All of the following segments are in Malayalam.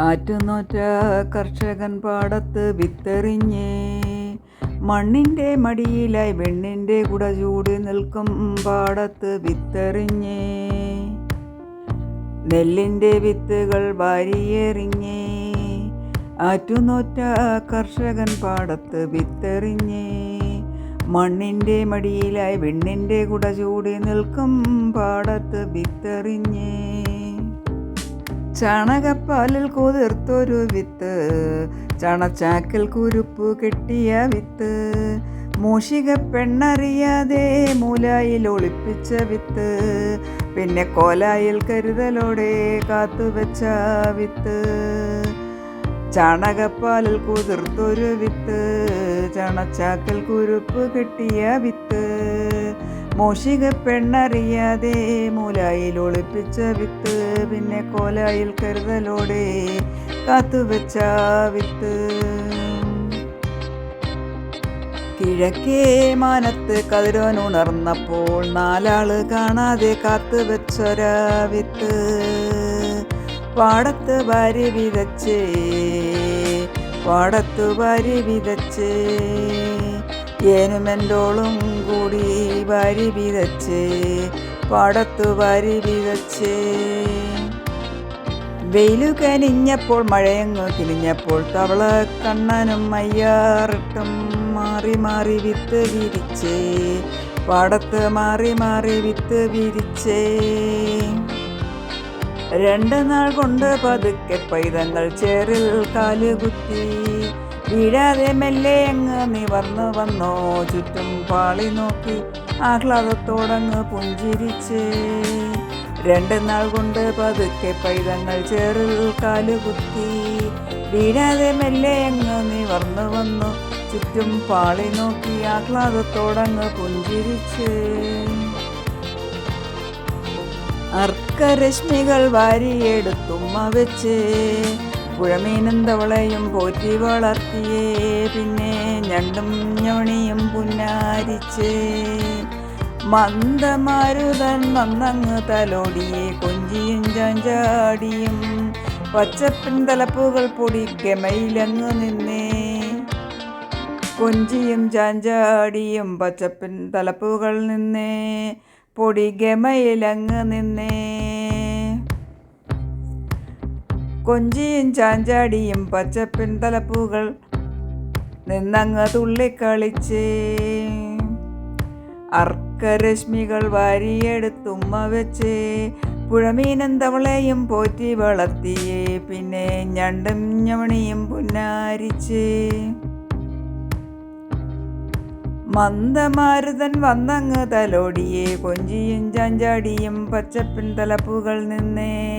ആറ്റുനോറ്റ കർഷകൻ പാടത്ത് വിത്തെറിഞ്ഞേ. മണ്ണിന്റെ മടിയിലായി വെണ്ണിന്റെ കുട ചൂടി നിൽക്കും പാടത്ത് വിത്തെറിഞ്ഞേ. നെല്ലിന്റെ വിത്തുകൾ വാരിയെറിഞ്ഞേ. ആറ്റുനോറ്റ കർഷകൻ പാടത്ത് വിത്തെറിഞ്ഞേ. മണ്ണിന്റെ മടിയിലായി വെണ്ണിന്റെ കുട ചൂടി നിൽക്കും പാടത്ത് വിത്തെറിഞ്ഞേ. ചാണകപ്പാലിൽ കുതിർത്തൊരു വിത്ത് ചണച്ചാക്കിൽ കുരുപ്പ് കെട്ടിയ വിത്ത് മൂഷിക പെണ്ണറിയാതെ മൂലായിൽ ഒളിപ്പിച്ച വിത്ത് പിന്നെ കോലായിൽ കരുതലോടെ കാത്തുവെച്ച വിത്ത്. ചാണകപ്പാലിൽ കുതിർത്തൊരു വിത്ത് ചണച്ചാക്കിൽ കുരുപ്പ് കെട്ടിയ വിത്ത് മോഷിക പെണ്ണറിയാതെ മൂലായിൽ ഒളിപ്പിച്ച വിത്ത് പിന്നെ കോലായിൽ കരുതലോടെ കാത്തുവെച്ച വിത്ത്. കിഴക്കേ മാനത്ത് കതിരോൻ ഉണർന്നപ്പോൾ നാലാൾ കാണാതെ കാത്തുവെച്ചൊരാ വിത്ത്. പാടത്ത് വാരി വിതച്ചേ പാടത്തു വാരി വിതച്ചേ. ഏനുമെന്റോളും കൂടി വരി വിതച്ചേ പടത്തു വരി വിതച്ചേ. വെയിലു കനിഞ്ഞപ്പോൾ മഴയങ്ങ് കിനിഞ്ഞപ്പോൾ തവള കണ്ണനും മയ്യാറിട്ടും മാറി മാറി വിത്ത് വിരിച്ചേ പാടത്ത് മാറി മാറി വിത്ത് വിരിച്ചേ. രണ്ട് നാൾ കൊണ്ട് പതുക്കെ പൈതങ്ങൾ ചേറിൽ കാലുകുത്തി വീഴാതെ മെല്ലെ അങ്ങ് നിവർന്നു വന്നോ? ചുറ്റും പാളി നോക്കി ആഹ്ലാദത്തോടങ്ങ് പുഞ്ചിരിച്ച്. രണ്ട് നാൾ കൊണ്ട് പതുക്കെ പൈതങ്ങൾ ചേറിൽ കാലുകുത്തി. വീഴാതെ മെല്ലെ അങ്ങ് നിവർന്നു വന്നു. ചുറ്റും പാളി നോക്കി ആഹ്ലാദത്തോടങ്ങ് പുഞ്ചിരിച്ച്. അർക്കരശ്മികൾ വാരിയെടുത്തുമ്മ വെച്ച് പുഴമീനും തവളയും പോറ്റി വളർത്തിയേ. പിന്നെ ഞണ്ടും ഞൊണിയും പുന്നാരിച്ച് മന്ദമാരുതൻ വന്നങ്ങ് തലോടിയെ. കൊഞ്ചിയും ചാഞ്ചാടിയും പച്ചപ്പിൻ തലപ്പുകൾ പൊടി കെമയിലങ്ങ് നിന്നേ. കൊഞ്ചിയും ചാഞ്ചാടിയും പച്ചപ്പിൻ തലപ്പുകൾ നിന്നേ. പൊടി ഗമയിലങ്ങ് നിന്നേ. കൊഞ്ചിയും ചാഞ്ചാടിയും പച്ചപ്പിൻ തലപ്പൂകൾ നിന്നങ്ങ് തുള്ളിക്കളിച്ചേ. അർക്കരശ്മികൾ വാരിയെടുത്തുമ്മ വെച്ച്. പുഴമീനും തവളയും പോറ്റി വളർത്തിയേ. പിന്നെ ഞണ്ടും ഞവണിയും പുന്നാരിച്ചേ. മന്ദമാരുതൻ വന്നങ്ങ് തലോടിയേ. കൊഞ്ചിയും ചാഞ്ചാടിയും പച്ചപ്പിൻ തലപ്പുകൾ നിന്നേ.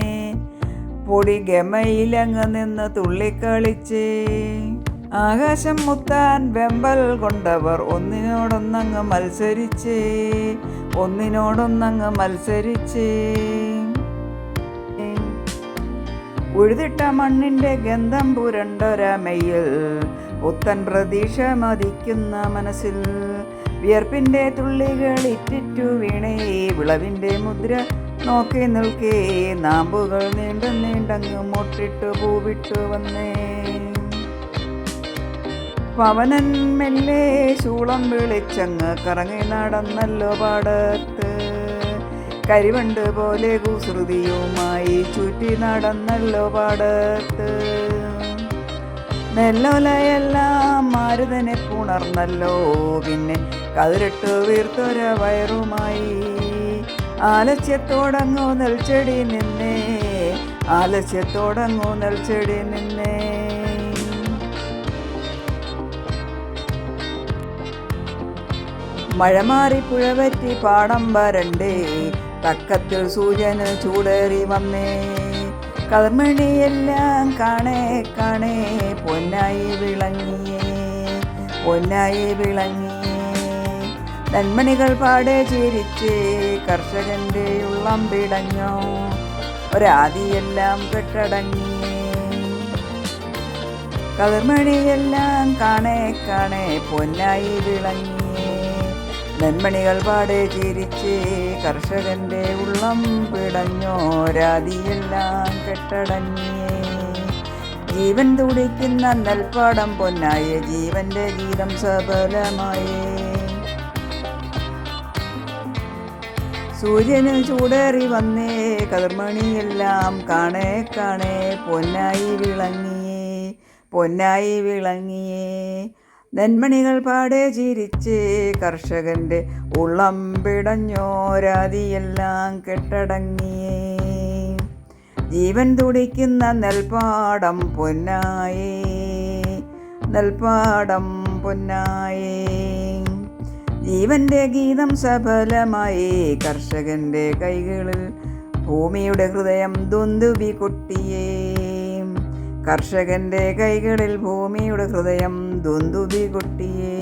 പൊടി ഗമയിലങ്ങ് നിന്ന് തുള്ളിക്കളിച്ച്. ആകാശം മുത്താൻ വെമ്പൽ കൊണ്ടവർ ഒന്നിനോടൊന്നങ്ങ് മത്സരിച്ചേ. ഒന്നിനോടൊന്നങ്ങ് മത്സരിച്ചേ. ഉഴുതിട്ട മണ്ണിന്റെ ഗന്ധം പുരണ്ടൊരമയിൽ പുത്തൻ പ്രതീക്ഷ മതിക്കുന്ന മനസ്സിൽ വിയർപ്പിന്റെ തുള്ളികൾ ഇറ്റിറ്റു വീണേ. വിളവിന്റെ മുദ്ര നോക്കി നിൽക്കേ നാമ്പുകൾ നീണ്ട നീണ്ടങ്ങ് മുട്ടിട്ട് പൂവിട്ട് വന്നേ. പവനൻ മെല്ലെ ശൂളം വിളിച്ചങ്ങ് കറങ്ങി നടന്നല്ലോ പാടത്ത്. കരിവണ്ട് പോലെ കുസൃതിയുമായി ചുറ്റി നടന്നല്ലോ പാടത്ത്. നെല്ലോലയെല്ലാം മാരുതനെ പുണർന്നല്ലോ പിന്നെ കതിരിട്ട് വീർത്തൊര വയറുമായി. ആലസ്യത്തോടങ്ങോ നെൽച്ചെടി നിന്നേ ആലസ്യത്തോടങ്ങോ നെൽച്ചെടി നിന്നേ. മഴ മാറി പുഴവറ്റി പാടം വരണ്ടേ തക്കത്തിൽ സൂര്യന് ചൂടേറി വന്നേ. കർമ്മിണിയെല്ലാം കാണേ കാണേ പൊന്നായി വിളങ്ങിയേ പൊന്നായി വിളങ്ങിയേ. നന്മണികൾ പാടെ ചിരിച്ച് കർഷകന്റെ ഉള്ളം പിടഞ്ഞോ. ഒരാദിയെല്ലാം കെട്ടടങ്ങി. കതിർമണിയെല്ലാം കാണേ കാണേ പൊന്നായി വിളങ്ങി. നെന്മണികൾ പാടെ ചിരിച്ച് കർഷകന്റെ ഉള്ളം പിടഞ്ഞോരാതിയെല്ലാം കെട്ടടങ്ങിയേ ജീവൻ തുടിക്കുന്ന നെൽപ്പാടം പൊന്നായി. ജീവന്റെ ഗീതം സഫലമായേ സൂര്യന് ചൂടേറി വന്നേ കതിർമണിയെല്ലാം കാണേ കാണേ പൊന്നായി വിളങ്ങിയേ പൊന്നായി വിളങ്ങിയേ. നെന്മണികൾ പാടെ ചിരിച്ച് കർഷകന്റെ ഉള്ളം പിടഞ്ഞോരാതിയെല്ലാം കെട്ടടങ്ങിയേ. ജീവൻ തുടിക്കുന്ന നെൽപ്പാടം പൊന്നായേ നെൽപ്പാടം പൊന്നായേ. ജീവന്റെ ഗീതം സഫലമായി കർഷകന്റെ കൈകളിൽ ഭൂമിയുടെ ഹൃദയം ദുന്തുവി കൊട്ടിയേ. കർഷകന്റെ കൈകളിൽ ഭൂമിയുടെ ഹൃദയം ദുന്തുവി കുട്ടിയേ.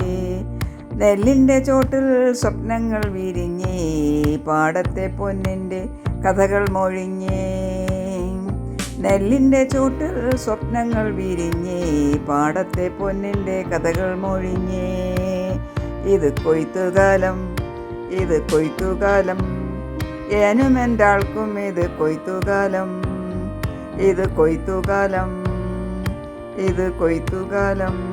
നെല്ലിന്റെ ചോട്ടിൽ സ്വപ്നങ്ങൾ വിരിഞ്ഞേ. പാടത്തെ പൊന്നിന്റെ കഥകൾ മൊഴിഞ്ഞേ. നെല്ലിന്റെ ചോട്ടിൽ സ്വപ്നങ്ങൾ വിരിഞ്ഞേ. പാടത്തെ പൊന്നിന്റെ കഥകൾ മൊഴിഞ്ഞേ. ഇത് കൊയ്ത്തുകാലം ഇത് കൊയ്ത്തുകാലം. ഏനും എന്റെ ആൾക്കും ഇത് കൊയ്ത്തുകാലം ഇത് കൊയ്ത്തുകാലം ഇത് കൊയ്ത്തുകാലം.